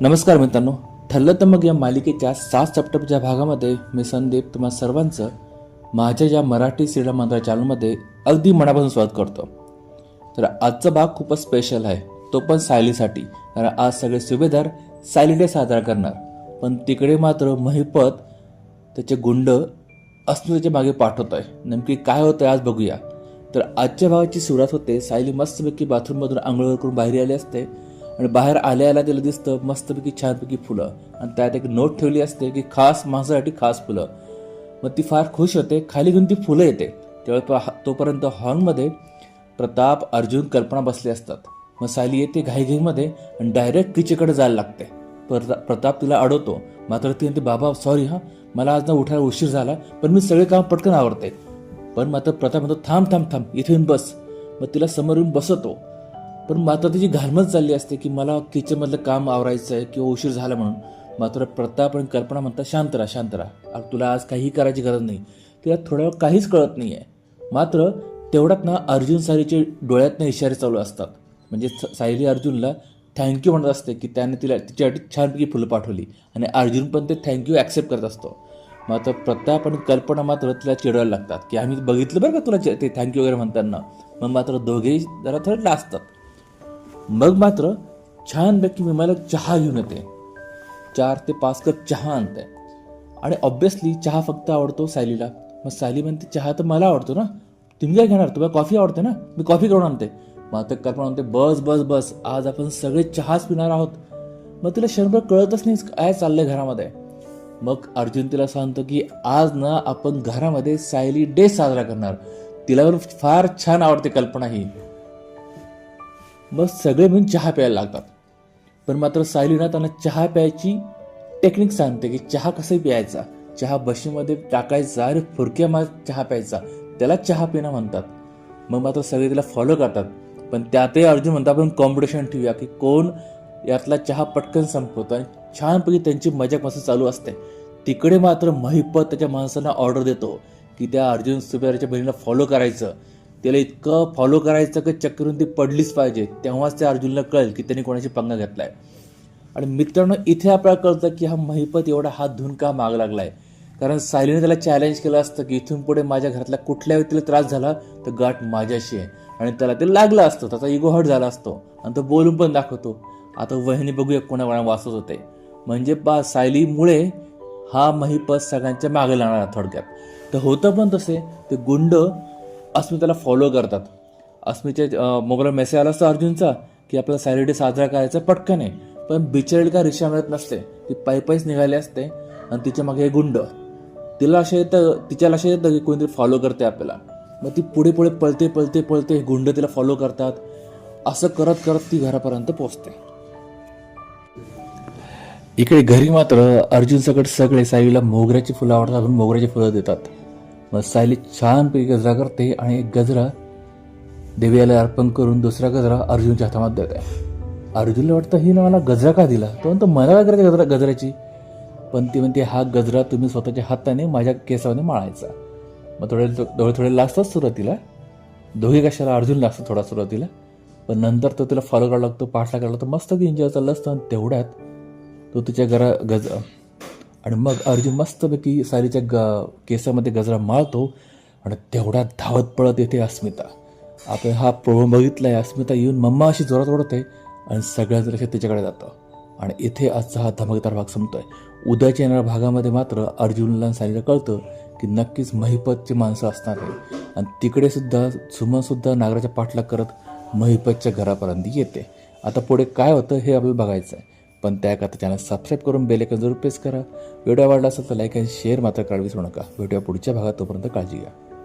नमस्कार मित्रांनो. ठरलं तर मग या मालिकेच्या सात सप्टेंबरच्या भागामध्ये मी संदीप तुम्हा सर्वांचं माझ्या या मराठी सिरियल मंत्र चॅनलमध्ये अगदी मनापासून स्वागत करतो. तर आजचा भाग खूपच स्पेशल आहे. तो पण सायलीसाठी. कारण आज सगळे सुभेदार सायली डे साजरा करणार. पण तिकडे मात्र महिपत त्याचे गुंड अस्मितेच्या मागे पाठवत आहे. नेमकी काय होतं आज बघूया. तर आजच्या भागाची सुरुवात होते सायली मस्तपैकी बाथरूममधून आंघोळ करून बाहेर आली असते. आणि बाहेर आल्या आल्या तिला दिसतं मस्तपैकी छानपैकी फुलं. आणि त्यात एक नोट ठेवली असते की खास माझ्यासाठी खास फुलं. मग ती फार खुश होते खाली घेऊन ती फुलं येते. तेव्हा तोपर्यंत हॉर्नमध्ये प्रताप अर्जुन कल्पना बसले असतात. मग सायली येते घाईघाईमध्ये आणि डायरेक्ट तिच्याकडे जायला लागते. प्रता- प्रताप तिला अडवतो. मात्र ती म्हणते बाबा सॉरी हा. मला आज ना उठायला उशीर झाला पण मी सगळे काम पटकन आवडते पण मात्र प्रताप म्हणतो थांब थांब थांब. इथे येऊन बस. मग तिला समोर येऊन बसवतो. पण मात्र तिची घालमच चालली असते की मला किचनमधलं काम आवरायचं आहे किंवा उशीर झाला म्हणून. मात्र प्रताप आणि कल्पना म्हणतात शांत राहा शांत राहा. तुला आज काही करायची गरज नाही. तिला थोड्या वेळ काहीच कळत नाही आहे मात्र तेवढ्यात ना अर्जुन सायलीचे डोळ्यातनं इशारे चालू असतात. म्हणजे स- सायली अर्जुनला थँक्यू म्हणत असते की त्याने तिला तिच्यासाठी छानपैकी फुलं पाठवली आणि अर्जुन पण ते थँक्यू ॲक्सेप्ट करत असतो. मात्र प्रताप आणि कल्पना मात्र तिला चिडवायला लागतात की आम्ही बघितलं बरं का तुला ते थँक्यू वगैरे म्हणताना? मग मात्र दोघेही जरा थोडं लाजतात. मग मात्र छानपैकी मी मला चहा घेऊन येते. चार ते पाच कप चहा आणते. आणि ऑब्विसली चहा फक्त आवडतो सायलीला. मग सायली म्हणते चहा तर मला आवडतो ना. तुम्ही काय घेणार? तुम्हाला कॉफी आवडते ना? मी कॉफी करून आणते. मग आता कल्पना म्हणते बस बस बस. आज आपण सगळे चहाच पिणार आहोत. मग तिला क्षणभर कळतच नाही काय चाललंय घरामध्ये. मग अर्जुन तिला सांगतो की आज ना आपण घरामध्ये सायली डे साजरा करणार. तिला फार छान आवडते कल्पना ही. मग सगळे मिळून चहा प्यायला लागतात. पण मात्र सायलीना त्यांना चहा प्यायची टेक्निक सांगते की चहा कसं प्यायचा? चहा बशीमध्ये टाकायचा आणि फुरक्या मार चहा प्यायचा. त्याला चहा पिणं म्हणतात. मग मात्र सगळे तिला फॉलो करतात. पण त्यातही अर्जुन म्हणतात आपण कॉम्पिटिशन ठेवूया की कोण यातला चहा पटकन संपवतो आणि छानपैकी त्यांची मजाक मस्त चालू असते. तिकडे मात्र महिपत त्याच्या माणसांना ऑर्डर देतो की त्या अर्जुन सुबेराच्या बहिणीला फॉलो करायचं. त्याला इतकं फॉलो करायचं की चक्करून ती पडलीच पाहिजे. तेव्हाच त्या अर्जुनला कळेल की त्याने कोणाची पंगा घेतलाय. आणि मित्रांनो इथे आपल्याला कळतं की हा महिपत एवढा हात धुवून का माग लागलाय? कारण सायलीने त्याला चॅलेंज केलं असतं की इथून पुढे माझ्या घरातल्या कुठल्या व्यक्तीला त्रास झाला तर गाठ माझ्याशी आहे. आणि त्याला ते लागलं असतं त्याचा इगो हट झाला असतो. आणि तो बोलून पण दाखवतो आता वहिनी बघूया कोणा वाचत होते म्हणजे पा सायलीमुळे हा महिपत सगळ्यांच्या मागे लागणार थोडक्यात. तर होतं पण तसे ते गुंड अस्मिताला फॉलो करतात. अस्मितच्या मोबाईलवर मेसेज आला असता अर्जुनचा की आपला सायली साजरा करायचा पटकन आहे. पण बिचारेल काय रिक्षा मिळत नसते. ती पायी पायीच निघाली असते आणि तिच्यामागे हे गुंड. तिला असे येतं तिच्या लक्षात येतं की कोणतरी फॉलो करते आपल्याला. मग ती पुढे पुढे पळते पळते पळते गुंड तिला फॉलो करतात. असं करत करत ती घरापर्यंत पोचते इकडे घरी मात्र अर्जुन सकट सगळे साईला मोगऱ्याची फुलं आवडतात म्हणून मोगऱ्याची फुलं देतात. मग सायली छानपैकी गजरा करते आणि एक गजरा देवीला अर्पण करून दुसरा गजरा अर्जुनच्या हातामध्ये देते. अर्जुनला वाटतं ही ना मला गजरा का दिला? तो म्हणतो मला काय गजरा गजऱ्याची? पण ती म्हणते हा गजरा तुम्ही स्वतःच्या हाताने माझ्या केसामध्ये माळायचा. मग थोडे थोडे थोडे लागतात सुरुवातीला. दोघे कशाला? अर्जुन लागतं थोडा सुरुवातीला. पण नंतर तो तिला फॉलो करायला लागतो पाठला करायला लागतो. मस्त की एन्जॉय चाललं असतं आणि तेवढ्यात तो तिच्या घरा गज आणि मग अर्जुन मस्तपैकी सारीच्या ग केसामध्ये गजरा माळतो आणि तेवढ्यात धावत पळत येते अस्मिता. आपण हा प्रोग्राम बघितला आहे अस्मिता येऊन मम्मा अशी जोरात ओढते आणि सगळ्यांचं लक्ष तिच्याकडे जातं. आणि इथे आजचा हा धमकदार भाग संपतोय. उद्याच्या येणाऱ्या भागामध्ये मात्र अर्जुनला आणि सारीला कळतं की नक्कीच महिपतची माणसं असणार आहे आणि तिकडे सुद्धा सुमनसुद्धा नागराच्या पाठलाग करत महिपतच्या घरापर्यंत येते. आता पुढे काय होतं हे आपल्याला बघायचं आहे पण त्याकरता चॅनल सबस्क्राईब करून बेल आयकॉन जरूर प्रेस करा. व्हिडिओ आवडला असेल तर लाईक आणि शेअर मात्र करायला विसरू नका. व्हिडिओ पुढच्या भागात तोपर्यंत काळजी घ्या.